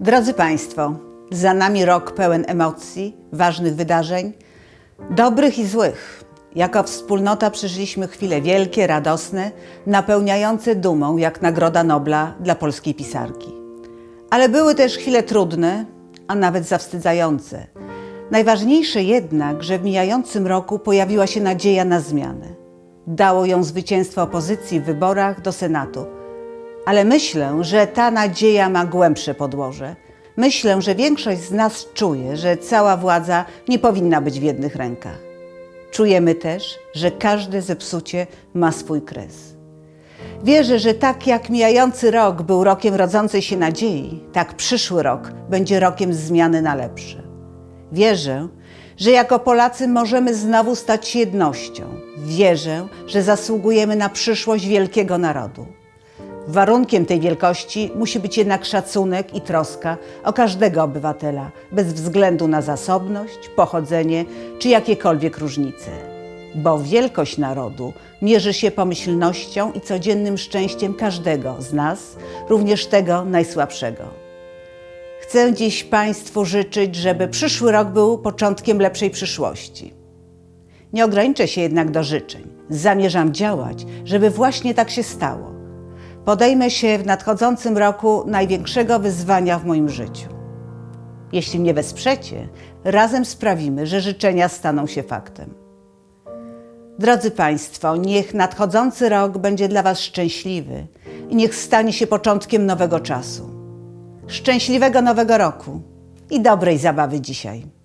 Drodzy Państwo, za nami rok pełen emocji, ważnych wydarzeń, dobrych i złych. Jako wspólnota przeżyliśmy chwile wielkie, radosne, napełniające dumą jak Nagroda Nobla dla polskiej pisarki. Ale były też chwile trudne, a nawet zawstydzające. Najważniejsze jednak, że w mijającym roku pojawiła się nadzieja na zmianę. Dało ją zwycięstwo opozycji w wyborach do Senatu. Ale myślę, że ta nadzieja ma głębsze podłoże. Myślę, że większość z nas czuje, że cała władza nie powinna być w jednych rękach. Czujemy też, że każde zepsucie ma swój kres. Wierzę, że tak jak mijający rok był rokiem rodzącej się nadziei, tak przyszły rok będzie rokiem zmiany na lepsze. Wierzę, że jako Polacy możemy znowu stać się jednością. Wierzę, że zasługujemy na przyszłość wielkiego narodu. Warunkiem tej wielkości musi być jednak szacunek i troska o każdego obywatela, bez względu na zasobność, pochodzenie czy jakiekolwiek różnice. Bo wielkość narodu mierzy się pomyślnością i codziennym szczęściem każdego z nas, również tego najsłabszego. Chcę dziś Państwu życzyć, żeby przyszły rok był początkiem lepszej przyszłości. Nie ograniczę się jednak do życzeń. Zamierzam działać, żeby właśnie tak się stało. Podejmę się w nadchodzącym roku największego wyzwania w moim życiu. Jeśli mnie wesprzecie, razem sprawimy, że życzenia staną się faktem. Drodzy Państwo, niech nadchodzący rok będzie dla Was szczęśliwy i niech stanie się początkiem nowego czasu. Szczęśliwego nowego roku i dobrej zabawy dzisiaj.